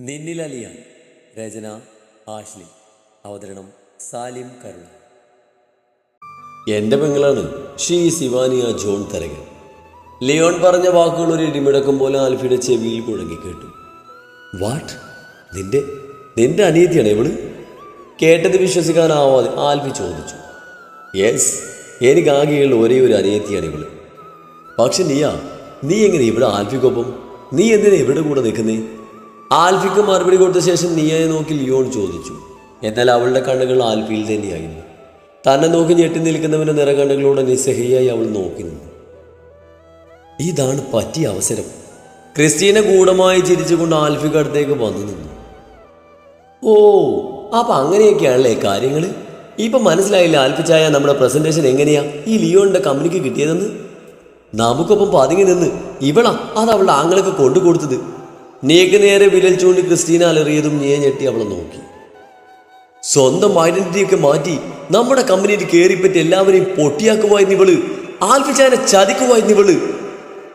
നിന്നിലലിയ രചന Ashley അവതരണം സാലിം കരുണ എന്റെ പെങ്ങളാണ് she Sivaniya John Tharakan. Leon പറഞ്ഞ വാക്കുകൾ ഒരു ഇടിമിടക്കം പോലെ ആൽഫിയുടെ ചെവിയിൽ മുഴങ്ങി കേട്ടു. വാട്ട്? നിന്റെ നിന്റെ അനിയത്തിയാണ് ഇവൾ? കേട്ടത് വിശ്വസിക്കാനാവാതെ ആൽഫി ചോദിച്ചു. യെസ് എനിക്ക് ആകെയുള്ള ഒരേ ഒരു അനിയത്തിയാണ് ഇവൾ. പക്ഷെ നീയാ നീ എങ്ങനെ ഇവിടെ ആൽഫിക്കൊപ്പം? നീ എന്തിനാ ഇവിടെ കൂടെ നിൽക്കുന്നേ? ആൽഫിക്ക് മറുപടി കൊടുത്ത ശേഷം നീയായി നോക്കി ലിയോൺ ചോദിച്ചു എന്നാൽ അവളുടെ കണ്ണുകൾ ആൽഫിയിൽ തന്നെയായിരുന്നു. തന്നെ നോക്കി ഞെട്ടി നിൽക്കുന്നവന്റെ നിറകണ്ണുകളോടെ നിസ്സഹിയായി അവൾ നോക്കി നിന്നു. ഇതാണ് പറ്റിയ അവസരം. ക്രിസ്റ്റീന ഗൂഢമായി ചിരിച്ചുകൊണ്ട് ആൽഫിക്ക് അടുത്തേക്ക് വന്നു നിന്നു. ഓ അപ്പൊ അങ്ങനെയൊക്കെയാണല്ലേ കാര്യങ്ങൾ ഇപ്പൊ മനസ്സിലായില്ല ആൽഫിച്ചായ നമ്മുടെ പ്രസന്റേഷൻ എങ്ങനെയാ? ഈ ലിയോണിന്റെ കമ്പനിക്ക് കിട്ടിയതെന്ന്? നമുക്കൊപ്പം പതുങ്ങി നിന്ന് ഇവളാ അത് അവളുടെ ആങ്ങൾക്ക് കൊണ്ടു കൊടുത്തത് നീക്ക് നേരെ വിരൽ ചൂണ്ടി ക്രിസ്റ്റീന അലറിയതും നീയെ ഞെട്ടി അവളെ നോക്കി. സ്വന്തം ഐഡന്റിറ്റി ഒക്കെ മാറ്റി നമ്മുടെ കമ്പനിയിൽ കയറിപ്പറ്റി എല്ലാവരെയും പൊട്ടിയാക്കുമായിരുന്നു ഇവൾ ആൽഫിച്ചാനെ ചതിക്കുമായിരുന്നു ഇവൾ.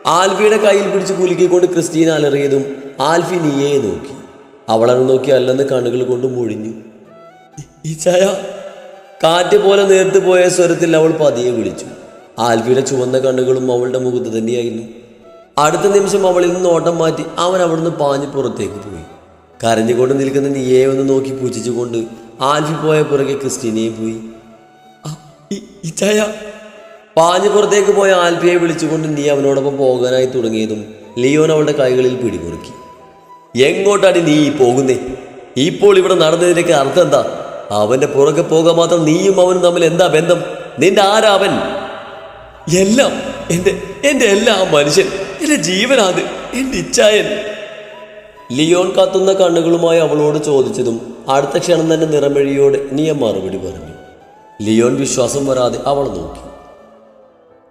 ആൽഫിയുടെ കയ്യിൽ പിടിച്ച് കുലുക്കിക്കൊണ്ട് ക്രിസ്റ്റീന അലറിയതും ആൽഫി നീയെ നോക്കി. അവളെ നോക്കി അല്ലെന്ന് കണ്ണുകൾ കൊണ്ട് മൊഴിഞ്ഞു. ഈ ചായ? കാറ്റ് പോലെ നേർത്ത് പോയ സ്വരത്തിൽ അവൾ പതിയെ വിളിച്ചു. ആൽഫിയുടെ ചുവന്ന കണ്ണുകളും അവളുടെ മുഖത്ത് തന്നെയായിരുന്നു. അടുത്ത നിമിഷം അവളിൽ നിന്ന് ഓട്ടം മാറ്റി അവൻ അവിടുന്ന് പാഞ്ഞ് പുറത്തേക്ക് പോയി. കരഞ്ഞുകൊണ്ട് നിൽക്കുന്ന നീയെ ഒന്ന് നോക്കി പൂജിച്ചുകൊണ്ട് ആൽഫി പോയ പുറകെ ക്രിസ്റ്റീനയും പോയി. "ആ, ഈ- ഈ പാഞ്ഞു പുറത്തേക്ക് പോയ ആൽഫിയെ വിളിച്ചുകൊണ്ട് നീ അവനോടൊപ്പം പോകാനായി തുടങ്ങിയതും ലിയോൻ അവളുടെ കൈകളിൽ പിടിമുറുക്കി. എങ്ങോട്ടാണ് നീ പോകുന്നേ? ഇപ്പോൾ ഇവിടെ നടന്നതിലേക്ക് അർത്ഥം എന്താ? അവന്റെ പുറകെ പോകാൻ മാത്രം നീയും അവനും തമ്മിൽ എന്താ ബന്ധം? നിന്റെ ആരാ അവൻ? എല്ലാം എന്റെ എന്റെ എല്ലാ മനുഷ്യൻ. എന്റെ ജീവനാത് എന്റെ ഇച്ഛായൻ. ലിയോൺ കത്തുന്ന കണ്ണുകളുമായി അവളോട് ചോദിച്ചതും അടുത്ത ക്ഷണം തന്നെ നിറമെഴിയോട് നീയ മറുപടി പറഞ്ഞു. ലിയോൺ വിശ്വാസം വരാതെ അവൾ നോക്കി.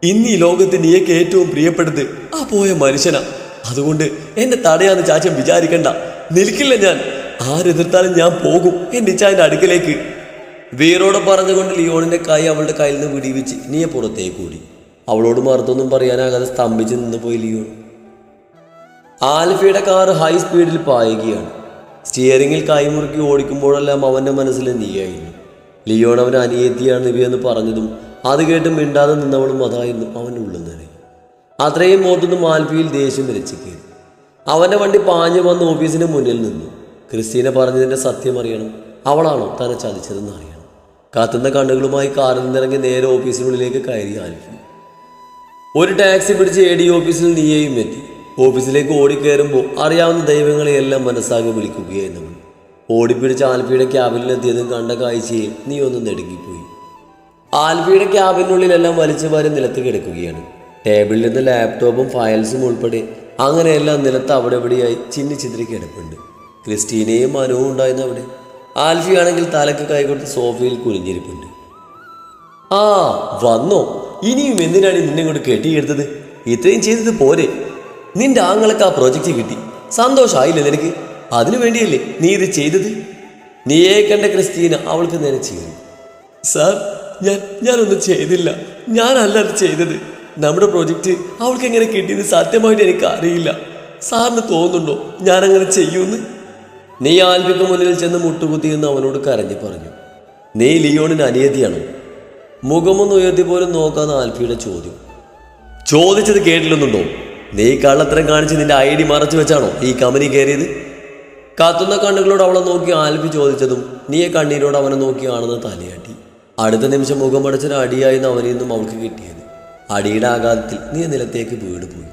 ഇന്ന് ഈ ലോകത്ത് നീയൊക്കെ ഏറ്റവും പ്രിയപ്പെട്ടത് ആ പോയ മനുഷ്യനാ. അതുകൊണ്ട് എന്നെ തടയാന്ന് ചാച്ചൻ വിചാരിക്കണ്ട. നിൽക്കില്ല ഞാൻ. ആരെതിർത്താലും ഞാൻ പോകും എന്റെ ഇച്ചായന്റെ അടുക്കിലേക്ക്. വീറോടെ പറഞ്ഞുകൊണ്ട് ലിയോണിന്റെ കൈ അവളുടെ കയ്യിൽ നിന്ന് വിടിവിച്ച് നീയെ പുറത്തേക്ക് അവളോട് മറുത്തൊന്നും പറയാനാകാതെ സ്തംഭിച്ച് നിന്ന് പോയി ലിയോ. ആൽഫയുടെ കാർ ഹൈ സ്പീഡിൽ പായുകയാണ്. സ്റ്റിയറിംഗിൽ കൈമുറുക്കി ഓടിക്കുമ്പോഴെല്ലാം അവന്റെ മനസ്സിൽ നീയായിരുന്നു. ലിയോൺ അവൻ അനിയത്തിയാണ് എന്ന് പറഞ്ഞതും അത് കേട്ട് മിണ്ടാതെ നിന്നവളും അതായിരുന്നു അവന്റെ ഉള്ളിൽ തന്നെ അത്രയും മോത്തുനിന്നും ആൽഫിയിൽ ദേഷ്യം വരച്ച് കയറി അവന്റെ വണ്ടി പാഞ്ഞു വന്ന് ഓഫീസിന് മുന്നിൽ നിന്നു. ക്രിസ്റ്റീന പറഞ്ഞതിന്റെ സത്യം അറിയണം. അവളാണോ തന്നെ ചതിച്ചതെന്ന് അറിയണം. കാത്തുന്ന കണ്ണുകളുമായി കാറിൽ നിന്നിറങ്ങി നേരെ ഓഫീസിനുള്ളിലേക്ക് കയറി ആൽഫി. ഒരു ടാക്സി പിടിച്ച് എ ഡി ഓഫീസിൽ നീയെയും എത്തി ഓഫീസിലേക്ക് ഓടിക്കയറുമ്പോൾ അറിയാവുന്ന ദൈവങ്ങളെയെല്ലാം മനസ്സാകെ വിളിക്കുകയായിരുന്നു നമ്മൾ ഓടിപ്പിടിച്ച് ആൽഫിയുടെ ക്യാബിനിലെത്തിയതും കണ്ട കാഴ്ചയിൽ നീ ഒന്ന് നെടുങ്ങിപ്പോയി. ആൽഫിയുടെ ക്യാബിനുള്ളിലെല്ലാം വലിച്ചു വാരി നിലത്ത് കിടക്കുകയാണ്. ടേബിളിൽ നിന്ന് ലാപ്ടോപ്പും ഫയൽസും ഉൾപ്പെടെ അങ്ങനെയെല്ലാം നിലത്ത് അവിടെ എവിടെയായി ചിന്നി ചിതറി കിടപ്പുണ്ട്. ക്രിസ്റ്റീനയും മനുവും ഉണ്ടായിരുന്നു അവിടെ. ആൽഫിയാണെങ്കിൽ തലക്ക് കൈകൊടുത്ത് സോഫയിൽ കുനിഞ്ഞിരിപ്പുണ്ട്. ആ വന്നോ. ഇനിയും എന്തിനാണ് നിന്നെ കൊണ്ട് കെട്ടിയെടുത്തത് ഇത്രയും ചെയ്തത് പോരെ. നിന്റെ ആങ്ങൾക്ക് ആ പ്രോജക്റ്റ് കിട്ടി. സന്തോഷമായില്ലേ നിനക്ക്? അതിനു വേണ്ടിയല്ലേ നീ ഇത് ചെയ്തത്? നീയെ കണ്ട ക്രിസ്റ്റീന അവൾക്ക് നേരെ ചെയ്തു സാർ ഞാൻ ഞാനൊന്നും ചെയ്തില്ല. ഞാനല്ല അത് ചെയ്തത്. നമ്മുടെ പ്രോജക്റ്റ് അവൾക്ക് എങ്ങനെ കിട്ടിയത് സത്യമായിട്ട് എനിക്ക് അറിയില്ല സാറിന് തോന്നുന്നുണ്ടോ ഞാനങ്ങനെ ചെയ്യൂന്ന് നീ ആൽബിക്ക് മുന്നിൽ ചെന്ന് മുട്ടുകുത്തി എന്ന് അവനോട് കരഞ്ഞു പറഞ്ഞു. നീ ലിയോണിന് അനിയത്തിയാണോ. മുഖമൊന്ന് ഉയർത്തി പോലും നോക്കാന്ന് ആൽഫിയുടെ ചോദ്യം. ചോദിച്ചത് കേട്ടില്ലെന്നുണ്ടോ? നീ കള്ളത്തരം കാണിച്ച് നിന്റെ ഐ ഡി മറച്ചു വെച്ചാണോ ഈ കമ്പനി കയറിയത്? കത്തുന്ന കണ്ണുകളോട് അവളെ നോക്കി ആൽഫി ചോദിച്ചതും നീയെ കണ്ണീരോട് അവനെ നോക്കിയാണെന്ന് തലയാട്ടി. അടുത്ത നിമിഷം മുഖം മുഖമടച്ചൊരു അടിയായിരുന്നു അവനിൽ നിന്നും അവൾക്ക് കിട്ടിയത്. അടിയുടെ ആഘാതത്തിൽ നീ നിലത്തേക്ക് വീട് പോയി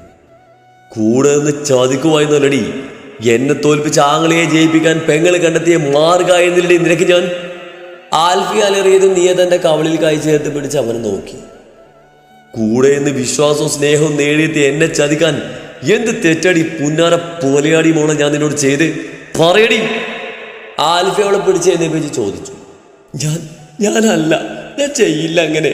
കൂടെ നിന്ന് ചതിക്കുവായിരുന്നല്ലടി. എന്നെ തോൽപ്പിച്ച് ആങ്ങളെയെ ജയിപ്പിക്കാൻ പെങ്ങൾ കണ്ടെത്തിയ മാർഗായിരുന്നില്ലേ നിനക്ക് ഞാൻ. ആൽഫി അലറിയതും നീയെ തന്റെ കവളിൽ കൈ ചേർത്ത് പിടിച്ച് അവനെ നോക്കി. കൂടെ നിന്ന് വിശ്വാസവും സ്നേഹവും നേടിയെത്തി എന്നെ ചതിക്കാൻ എന്ത് തെറ്റടി പുന്നാര പോലെയാടി മോളെ ഞാൻ നിന്നോട് ചെയ്ത്? പറയടി. ആൽഫി അവളെ പിടിച്ച് എന്നെ എഴുന്നേപ്പിച്ച് ചോദിച്ചു. ഞാൻ ഞാനല്ല ഞാൻ ചെയ്യില്ല അങ്ങനെ.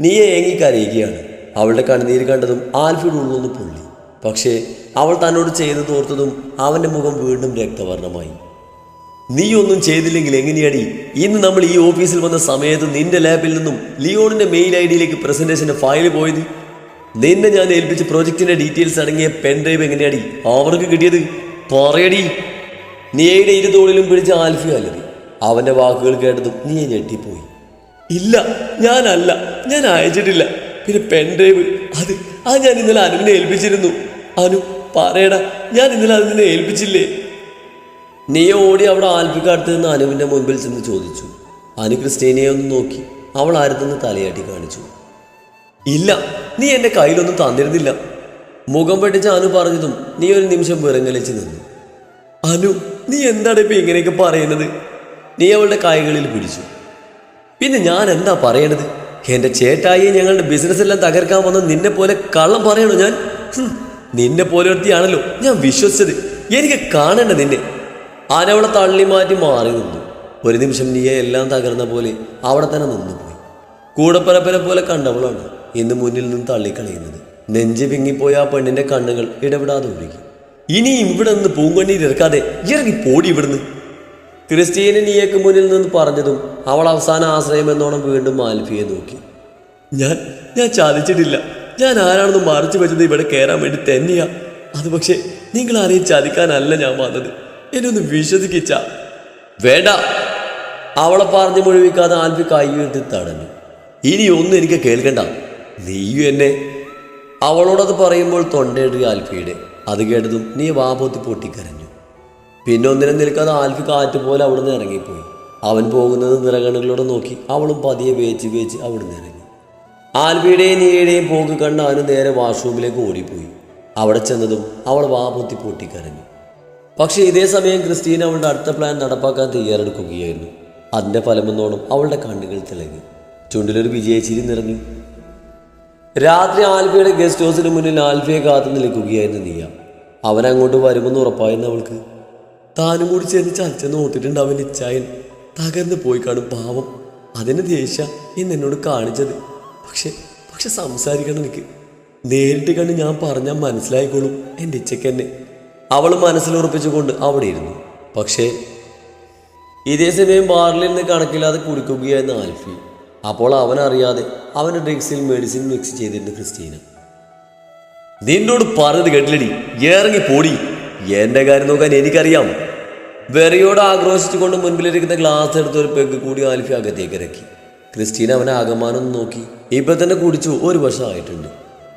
നീയെ ഏങ്ങി കരയുകയാണ് അവളുടെ കണ്ണുനീര് കണ്ടതും ആൽഫിയുടെ ഉള്ളൊന്ന് പൊള്ളി. പക്ഷേ അവൾ തന്നോട് ചെയ്തു തോർത്തതും അവന്റെ മുഖം വീണ്ടും രക്തവർണമായി. നീ ഒന്നും ചെയ്തില്ലെങ്കിൽ എങ്ങനെയാടി? ഇന്ന് നമ്മൾ ഈ ഓഫീസിൽ വന്ന സമയത്ത് നിന്റെ ലാബിൽ നിന്നും ലിയോണിന്റെ മെയിൽ ഐ ഡിയിലേക്ക് പ്രസന്റേഷന്റെ ഫയൽ പോയത്? നിന്നെ ഞാൻ ഏൽപ്പിച്ച പ്രോജക്റ്റിന്റെ ഡീറ്റെയിൽസ് അടങ്ങിയ പെൻ ഡ്രൈവ് എങ്ങനെയാടി? അവർക്ക് കിട്ടിയത്? പറയടി. നീയുടെ ഇരു പിടിച്ച ആൽഫിയ ആൽഫി അലറി അവന്റെ വാക്കുകൾ കേട്ടതും നീ ഞെട്ടിപ്പോയി. ഇല്ല ഞാനല്ല. ഞാൻ അയച്ചിട്ടില്ല. പിന്നെ പെൻഡ്രൈവ് അത് ആ ഞാൻ ഇന്നലെ അനുവിനെ ഏൽപ്പിച്ചിരുന്നു. അനു പറയടാ. ഞാൻ ഇന്നലെ അതിനെ ഏൽപ്പിച്ചില്ലേ? നീയ ഓടി അവിടെ ആൽഫിക്ക് അടുത്ത് നിന്ന് അനുവിന്റെ മുൻപിൽ ചെന്ന് ചോദിച്ചു. അനു ക്രിസ്റ്റീനയെ ഒന്ന് നോക്കി. അവൾ ആരത്തെന്ന് തലയാട്ടി കാണിച്ചു. ഇല്ല നീ എന്റെ കയ്യിലൊന്നും തന്നിരുന്നില്ല. മുഖം പെട്ടിച്ച് അനു പറഞ്ഞതും നീ ഒരു നിമിഷം വിറങ്ങലിച്ച് നിന്നു. അനു നീ എന്താണ് ഇപ്പം ഇങ്ങനെയൊക്കെ പറയുന്നത്? നീ അവളുടെ കൈകളിൽ പിടിച്ചു. പിന്നെ ഞാൻ എന്താ പറയണത്? എന്റെ ചേട്ടായി ഞങ്ങളുടെ ബിസിനസ് എല്ലാം തകർക്കാൻ വന്ന നിന്നെ പോലെ കള്ളം പറയണോ ഞാൻ? നിന്നെ പോലെ ഒരുത്തിയാണല്ലോ ഞാൻ വിശ്വസിച്ചത്. എനിക്ക് കാണണ്ട നിന്നെ. ആനവളെ തള്ളി മാറ്റി മാറി നിന്നു? ഒരു നിമിഷം നീയെ എല്ലാം തകർന്ന പോലെ അവിടെ തന്നെ നിന്നുപോയി. കൂടപ്പരപ്പനെ പോലെ കണ്ടവളാണ് ഇന്ന് മുന്നിൽ നിന്ന് തള്ളിക്കളയുന്നത്. നെഞ്ച് പിങ്ങിപ്പോയ ആ പെണ്ണിന്റെ കണ്ണുകൾ ഇടപെടാതെ ഒഴുകി. ഇനി ഇവിടെ നിന്ന് പൂങ്കണ്ണീർ ഇറക്കാതെ ഇറങ്ങി പോടി ഇവിടുന്ന്. ക്രിസ്റ്റീനെ നീയക്ക് മുന്നിൽ നിന്ന് പറഞ്ഞതും അവൾ അവസാന ആശ്രയം എന്നോണം വീണ്ടും ആൽഫിയെ നോക്കി. ഞാൻ ഞാൻ ചാദിച്ചിട്ടില്ല. ഞാൻ ആരാണെന്ന് മറച്ചു വെച്ചത് ഇവിടെ കയറാൻ വേണ്ടി തന്നെയാ. അത് പക്ഷേ നിങ്ങൾ ആരെയും ചതിക്കാനല്ല ഞാൻ വന്നത്. എന്നെ ഒന്ന് വിശ്വസിക്കിച്ച. വേണ്ട. അവളെ പറഞ്ഞു മുഴുവിക്കാതെ ആൽഫി കൈ ഉയർത്തി തടഞ്ഞു. ഇനി ഒന്നും എനിക്ക് കേൾക്കണ്ട. നീയും എന്നെ. അവളോടത് പറയുമ്പോൾ തൊണ്ടയിടുക ആൽഫിയുടെ അത് കേട്ടതും നീ വാപോത്തി പൊട്ടിക്കരഞ്ഞു. പിന്നെ ഒന്നിനും നിൽക്കാതെ ആൽഫി കാറ്റ് പോലെ അവിടുന്ന് ഇറങ്ങിപ്പോയി. അവൻ പോകുന്നത് നിറകണ്ണുകളോടെ നോക്കി അവളും പതിയെ വേച്ച് വേച്ച് അവിടുന്ന് ഇറങ്ങി. ആൽഫിയുടെയും നീയുടെയും പോക്ക് കണ്ട് അവന് നേരെ വാഷ്റൂമിലേക്ക് ഓടിപ്പോയി. അവിടെ ചെന്നതും അവൾ വാപൊത്തി പൊട്ടിക്കരഞ്ഞു. പക്ഷേ ഇതേ സമയം ക്രിസ്റ്റീന അവളുടെ അടുത്ത പ്ലാൻ നടപ്പാക്കാൻ തയ്യാറെടുക്കുകയായിരുന്നു. അതിന്റെ ഫലമെന്നോണം അവളുടെ കണ്ണുകൾ തിളങ്ങി. ചുണ്ടിലൊരു വിജയച്ചിരി നിറഞ്ഞു. രാത്രി ആൽഫിയുടെ ഗസ്റ്റ് ഹൗസിന് മുന്നിൽ ആൽഫയെ കാത്തു നിൽക്കുകയായിരുന്നു നീയ. അവൻ അങ്ങോട്ട് വരുമെന്ന് ഉറപ്പായിരുന്നു അവൾക്ക്. താനും കൂടി ചെന്ന് ചലച്ചെന്ന് ഓർത്തിട്ടുണ്ട് അവൻ ഇച്ചായൻ. തകർന്നു പോയി കാണും പാവം. അതിന് ദേഷ്യ ഇന്ന് എന്നോട് കാണിച്ചത്. പക്ഷെ പക്ഷെ സംസാരിക്കണം എനിക്ക്. നേരിട്ട് കണ്ട് ഞാൻ പറഞ്ഞാൽ മനസ്സിലായിക്കോളും എന്റെ ഇച്ചയ്ക്ക് എന്നെ. അവൾ മനസ്സിലുറപ്പിച്ചുകൊണ്ട് അവിടെ ഇരുന്നു. പക്ഷേ ഇതേ സമയം ബാറിൽ നിന്ന് കണക്കില്ലാതെ കുടിക്കുകയായിരുന്നു ആൽഫി. അപ്പോൾ അവൻ അറിയാതെ അവന്റെ ഡ്രിങ്ക്സിൽ മെഡിസിൻ മിക്സ് ചെയ്തിരുന്നു ക്രിസ്റ്റീന. നിന്നോട് പറഞ്ഞത് കേട്ടില്ലടി. ഇറങ്ങി പോടി. എന്റെ കാര്യം നോക്കാൻ എനിക്കറിയാം. വെറിയോട് ആക്രോശിച്ചുകൊണ്ട് മുൻപിലിരിക്കുന്ന ഗ്ലാസ് എടുത്ത് ഒരു പെഗ് കൂടി ആൽഫി അകത്തേക്ക് ഇറക്കി. ക്രിസ്റ്റീന അവനെ ആകമാനം നോക്കി. ഇപ്പം തന്നെ കുടിച്ചു. ഒരു വർഷം ആയിട്ടുണ്ട്.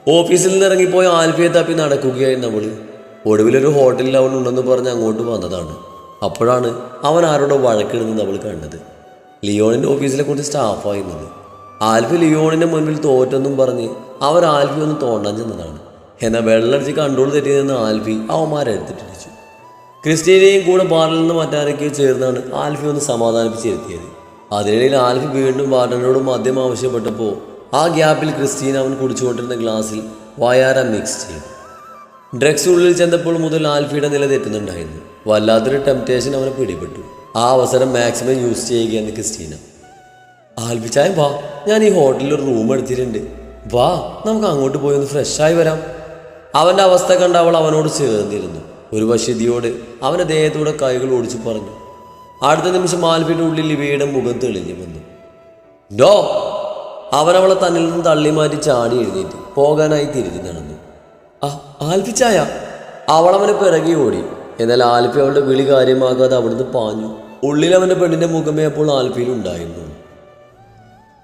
ഓഫീസിൽ നിന്ന് ഇറങ്ങിപ്പോയ ആൽഫിയെ തപ്പി നടക്കുകയായിരുന്നു അവൾ. ഒടുവിലൊരു ഹോട്ടലിൽ അവൻ ഉണ്ടെന്ന് പറഞ്ഞ് അങ്ങോട്ട് വന്നതാണ്. അപ്പോഴാണ് അവൻ ആരോടോ വഴക്കിടുന്നത് അവൾ കണ്ടത്. ലിയോണിന്റെ ഓഫീസിലെ കുറച്ച് സ്റ്റാഫായിരുന്നത് ആൽഫി ലിയോണിന്റെ മുന്നിൽ തോറ്റെന്നും പറഞ്ഞ് അവർ ആൽഫി ഒന്ന് തോണ്ടാൻ ചെന്നതാണ്. എന്നാൽ വെള്ളടിച്ച് കൺട്രോൾ തെറ്റി നിന്ന് ആൽഫി അവന്മാരെടുത്തിട്ടിടിച്ചു ക്രിസ്റ്റീനയും കൂടെ ബാറിൽ നിന്ന് മറ്റാരൊക്കെയോ ചേർന്നാണ് ആൽഫി ഒന്ന് സമാധാനിപ്പിച്ചിരുത്തിയത്. അതിനിടയിൽ ആൽഫി വീണ്ടും വാർഡനോട് മദ്യം ആവശ്യപ്പെട്ടപ്പോൾ ആ ഗ്യാപ്പിൽ ക്രിസ്റ്റീന അവൻ കുടിച്ചുകൊണ്ടിരുന്ന ഗ്ലാസ്സിൽ വയാര മിക്സ് ചെയ്തു. ഡ്രഗ്സ് ഉള്ളിൽ ചെന്നപ്പോൾ മുതൽ ആൽഫിയുടെ നില തെറ്റുന്നുണ്ടായിരുന്നു. വല്ലാത്തൊരു ടെംപ്റ്റേഷൻ അവനെ പിടിപെട്ടു. ആ അവസരം മാക്സിമം യൂസ് ചെയ്യുകയാണ് ക്രിസ്റ്റീന. ആൽഫിച്ചായ വാ. ഞാൻ ഈ ഹോട്ടലിൽ ഒരു റൂം എടുത്തിട്ടുണ്ട്. വാ നമുക്ക് അങ്ങോട്ട് പോയി ഒന്ന് ഫ്രഷായി വരാം. അവന്റെ അവസ്ഥ കണ്ട് അവൾ അവനോട് ചേർന്നിരുന്നു. ഒരു വശതിയോട് അവന്റെ ദേഹത്തൂടെ കൈകൾ ഓടിച്ചു പറഞ്ഞു. അടുത്ത നിമിഷം ആൽഫിയുടെ ഉള്ളിൽ ഇവയുടെ മുഖം തെളിഞ്ഞു വന്നു. ഡോ അവനവളെ തന്നിൽ നിന്ന് തള്ളി മാറ്റി ചാടി എഴുന്നേറ്റ്. പോകാനായി തിരിഞ്ഞു നടന്നു. ആ ആൽഫിച്ചായ അവളവനെ പിറകെ ഓടി. എന്നാൽ ആൽപ്പി അവളുടെ വിളി കാര്യമാകാതെ അവിടുന്ന് പാഞ്ഞു. ഉള്ളിൽ അവന്റെ പെണ്ണിന്റെ മുഖമേ അപ്പോൾ ആൽപ്പിയിൽ ഉണ്ടായിരുന്നു.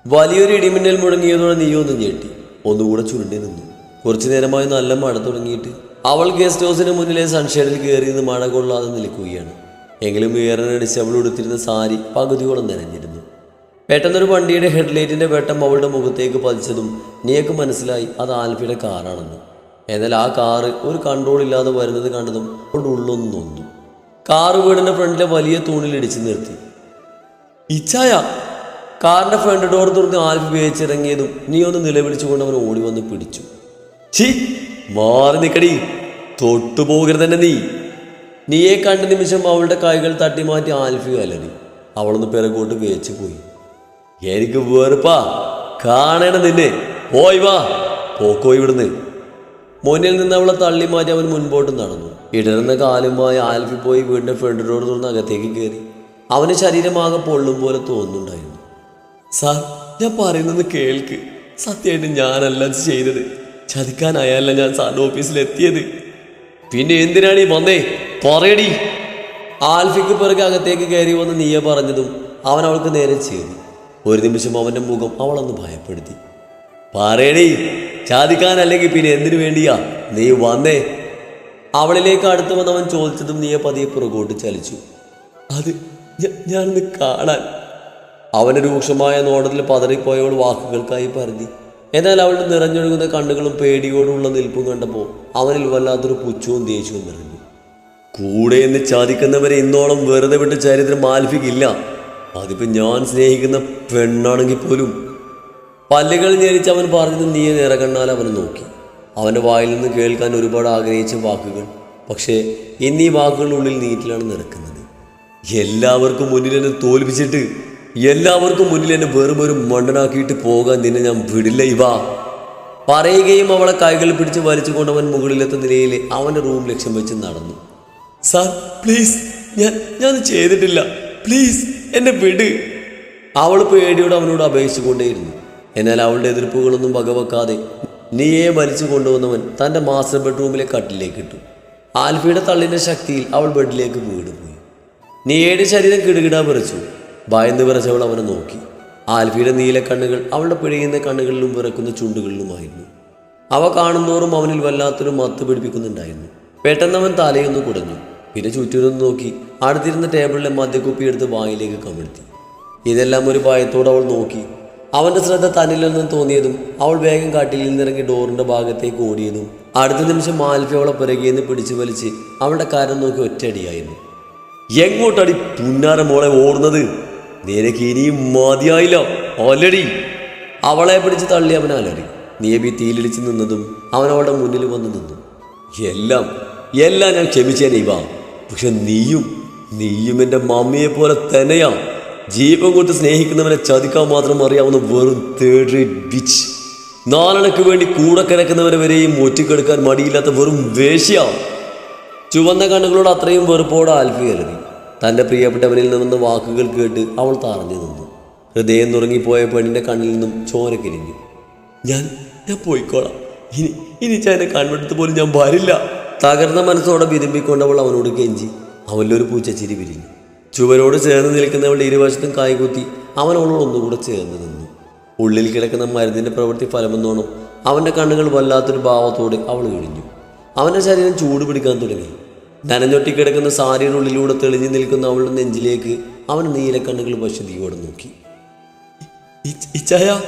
വലിയൊരു ഇടിമിന്നൽ മുഴങ്ങിയതോടെ നീ ഒന്ന് ഞെട്ടി. ഒന്നുകൂടെ ചുരുണ്ടി നിന്നു. കുറച്ചു നേരമായി നല്ല മഴ തുടങ്ങിയിട്ട് അവൾ ഗസ്റ്റ് ഹൗസിന് മുന്നിലെ സൺഷെയ്ഡിൽ കയറി നിന്ന് മഴ കൊള്ളാതെ നിൽക്കുകയാണ്. എങ്കിലും ഉയരനടിച്ച് അവൾ ഉടുത്തിരുന്ന സാരി പകുതിയോളം നനഞ്ഞിരുന്നു. പെട്ടെന്നൊരു വണ്ടിയുടെ ഹെഡ്ലൈറ്റിന്റെ വെട്ടം അവളുടെ മുഖത്തേക്ക് പതിച്ചതും നീയൊക്കെ മനസ്സിലായി അത് ആൽഫിയുടെ കാറാണെന്ന്. എന്നാൽ ആ കാറ് ഒരു കൺട്രോൾ ഇല്ലാതെ വരുന്നത് കണ്ടതും കൊണ്ട് ഉള്ളൊന്നും നൊന്നു. കാറ് വീടിന്റെ ഫ്രണ്ടിലെ വലിയ തൂണിൽ ഇടിച്ചു നിർത്തി. ഇച്ചായ കാറിന്റെ ഫ്രണ്ട് ഡോർ തുറന്ന് ആൽഫ് വേച്ചിറങ്ങിയതും നീ ഒന്ന് നിലവിളിച്ചുകൊണ്ട് അവൻ ഓടി വന്ന് പിടിച്ചു. ഛീ മാറി നിക്കടി. തൊട്ടു പോകരുത് തന്നെ നീ. നീയെ കണ്ട നിമിഷം അവളുടെ കൈകൾ തട്ടി മാറ്റി ആൽഫി അലറി. അവളൊന്ന് പിറകോട്ട് വേച്ച് പോയി. എനിക്ക് വേറുപ്പാ. കാണണം നിന്നെ. പോയി വാ. പോക്കോ ഇവിടുന്ന്. മുന്നിൽ നിന്ന് അവളെ തള്ളി മാറ്റി അവൻ മുൻപോട്ട് നടന്നു. ഇടർന്ന കാലുമായി ആൽഫി പോയി വീടിന്റെ ഫ്രണ്ട് ഡോർ തുറന്ന് അകത്തേക്ക് കയറി അവന് ശരീരമാകെ പൊള്ളും പോലെ തോന്നുന്നുണ്ടായിരുന്നു. സാർ ഞാൻ പറയുന്നത് കേൾക്ക്. സത്യമായിട്ട് ഞാനല്ല അത് ചെയ്തത്. ചതിക്കാനായല്ല ഞാൻ സാറിന്റെ ഓഫീസിൽ എത്തിയത്. പിന്നെ എന്തിനാണ് ഈ വന്നേ? പറയടി. ആൽഫിക്ക് പിറകെ അകത്തേക്ക് കയറി വന്ന് നീയ പറഞ്ഞതും അവൻ അവൾക്ക് നേരെ ചെയ്തു ഒരു നിമിഷം അവന്റെ മുഖം അവളൊന്ന് ഭയപ്പെടുത്തി. പറയണേ ചാദിക്കാനല്ലെങ്കിൽ പിന്നെ എന്തിനു വേണ്ടിയാ? നീ വന്നേ. അവളിലേക്ക് അടുത്ത് വന്നവൻ ചോദിച്ചതും നീയെ പതിയെ പുറകോട്ട് ചലിച്ചു. അത് ഞാനൊന്ന് കാണാൻ. അവന് രൂക്ഷമായ നോടത്തിൽ പതറിപ്പോയവൾ വാക്കുകൾക്കായി പറഞ്ഞു എന്നാൽ അവളുടെ നിറഞ്ഞൊഴുകുന്ന കണ്ണുകളും പേടിയോടുള്ള നിൽപ്പും കണ്ടപ്പോൾ അവനിൽ വല്ലാത്തൊരു പുച്ഛവും ദേഷ്യവും നിറഞ്ഞു. കൂടെ എന്ന് ചാദിക്കുന്നവരെ ഇന്നോളം വെറുതെ വിട്ട ചരിത്രം ആൽഫിക്കില്ല അതിപ്പോൾ ഞാൻ സ്നേഹിക്കുന്ന പെണ്ണാണെങ്കിൽ പോലും പല്ലുകൾ ഞെരിച്ച് അവൻ പറഞ്ഞത് നീ നിറകണ്ണാൽ അവനെ നോക്കി. അവന്റെ വായിൽ നിന്ന് കേൾക്കാൻ ഒരുപാട് ആഗ്രഹിച്ച വാക്കുകൾ. പക്ഷേ എന്നീ വാക്കുകളുടെ ഉള്ളിൽ നീറ്റിലാണ് നിറക്കുന്നത് എല്ലാവർക്കും മുന്നിൽ എന്നെ തോൽപ്പിച്ചിട്ട് എല്ലാവർക്കും മുന്നിൽ എന്നെ വെറും ഒരു മണ്ടനാക്കിയിട്ട് പോകാൻ നിന്നെ ഞാൻ വിടില്ല ഇവ. പറയുകയും അവളെ കൈകൾ പിടിച്ച് വലിച്ചുകൊണ്ട് അവൻ മുകളിലെത്ത നിലയിൽ അവന്റെ റൂം ലക്ഷ്യം വെച്ച് നടന്നു. സാർ പ്ലീസ് ഞാൻ ഞാൻ ചെയ്തിട്ടില്ല. പ്ലീസ് എന്നെ വിട്. അവൾ പേടിയോട് അവനോട് അപേക്ഷിച്ചുകൊണ്ടേയിരുന്നു. എന്നാൽ അവളുടെ എതിർപ്പുകളൊന്നും വകവെക്കാതെ നീയെ വലിച്ചു കൊണ്ടുവന്നവൻ തന്റെ മാസ്റ്റർ ബെഡ്റൂമിലെ കട്ടിലേക്ക് ഇട്ടു. ആൽഫിയുടെ തള്ളിന്റെ ശക്തിയിൽ അവൾ ബെഡിലേക്ക് വീട് പോയി നീയുടെ ശരീരം കിടുകിടാ വിറച്ചു. ഭയന്ന് വിറച്ചവൾ അവനെ നോക്കി. ആൽഫിയുടെ നീല കണ്ണുകൾ അവളുടെ പിഴയുന്ന കണ്ണുകളിലും വിറക്കുന്ന ചുണ്ടുകളിലുമായിരുന്നു. അവ കാണുന്നോറും അവനിൽ വല്ലാത്തൊരു മത്ത് പിടിപ്പിക്കുന്നുണ്ടായിരുന്നു. പെട്ടെന്ന് അവൻ തലയൊന്ന് കുടഞ്ഞു. പിന്നെ ചുറ്റിനൊന്ന് നോക്കി അടുത്തിരുന്ന ടേബിളിലെ മദ്യക്കുപ്പി എടുത്ത് വായിലേക്ക് കമിഴ്ത്തി. ഇതെല്ലാം ഒരു ഭയത്തോടെ അവൾ നോക്കി. അവന്റെ ശ്രദ്ധ തന്നില്ലെന്ന് തോന്നിയതും അവൾ വേഗം കാട്ടിൽ നിന്നിറങ്ങി ഡോറിന്റെ ഭാഗത്തേക്ക് ഓടിയതും. അടുത്ത നിമിഷം മാൽഫി അവളെ നിന്ന് പിടിച്ചു വലിച്ച് അവളുടെ കാര്യം നോക്കി ഒറ്റയടിയായിരുന്നു. എങ്ങോട്ടടി പുന്നാര മോളെ ഓടുന്നത്? നിനക്ക് ഇനിയും മതിയായില്ല ഓലടി അവളെ പിടിച്ച് തള്ളി അവൻ അലറി. നിയബി തീയിലിടിച്ച് നിന്നതും അവൻ അവളുടെ മുന്നിൽ വന്ന് നിന്നു. എല്ലാം എല്ലാം ഞാൻ ക്ഷമിച്ചേനെ ഇവ. പക്ഷെ നീയും നീയും എന്റെ മമ്മിയെ പോലെ തന്നെയാ. ജീവൻ കൊണ്ട് സ്നേഹിക്കുന്നവനെ ചതിക്കാൻ മാത്രം അറിയാവുന്ന വെറും റേറ്റ് ബിച്ച് നാലണക്ക് വേണ്ടി കൂടെ കിടക്കുന്നവരെ വരെയും ഒറ്റക്കെടുക്കാൻ മടിയില്ലാത്ത വെറും വേശ്യ. ചുവന്ന കണ്ണുകളോട് അത്രയും വെറുപ്പോടെ ആൽഫി കരുതി. തന്റെ പ്രിയപ്പെട്ടവനിൽ നിന്നുന്ന വാക്കുകൾ കേട്ട് അവൾ തറഞ്ഞു നിന്നു. ഹൃദയം നുറങ്ങിപ്പോയ പെണ്ണിന്റെ കണ്ണിൽ നിന്നും ചോരക്കിരിഞ്ഞു ഞാൻ ഞാൻ പോയിക്കോളാം. ഇനി ഇനി ഞാൻ കണ്ണെടുത്ത് പോലും ഞാൻ വരില്ല. തകർന്ന മനസ്സോടെ വിരുമ്പിക്കൊണ്ട് അവൾ അവനോട് കെഞ്ചി. അവനിലൊരു പൂച്ചച്ചിരി വിരിഞ്ഞു. ചുവരോട് ചേർന്ന് നിൽക്കുന്നവളുടെ ഇരുവശത്തും കായ്കുത്തി അവൻ ഒന്നുകൂടെ ചേർന്ന് നിന്നു. ഉള്ളിൽ കിടക്കുന്ന മരുന്നിന്റെ പ്രവൃത്തി ഫലമെന്നോണം അവന്റെ കണ്ണുകൾ വല്ലാത്തൊരു ഭാവത്തോടെ അവൾ കഴിഞ്ഞു അവന്റെ ശരീരം ചൂട് പിടിക്കാൻ തുടങ്ങി. നനഞ്ഞൊട്ടിക്കിടക്കുന്ന സാരിയുടെ ഉള്ളിലൂടെ തെളിഞ്ഞു നിൽക്കുന്ന അവളുടെ നെഞ്ചിലേക്ക് അവൻ നീലക്കണ്ണുകൾ വശതിയോടെ നോക്കി. "ഇ- ഇച്ചായ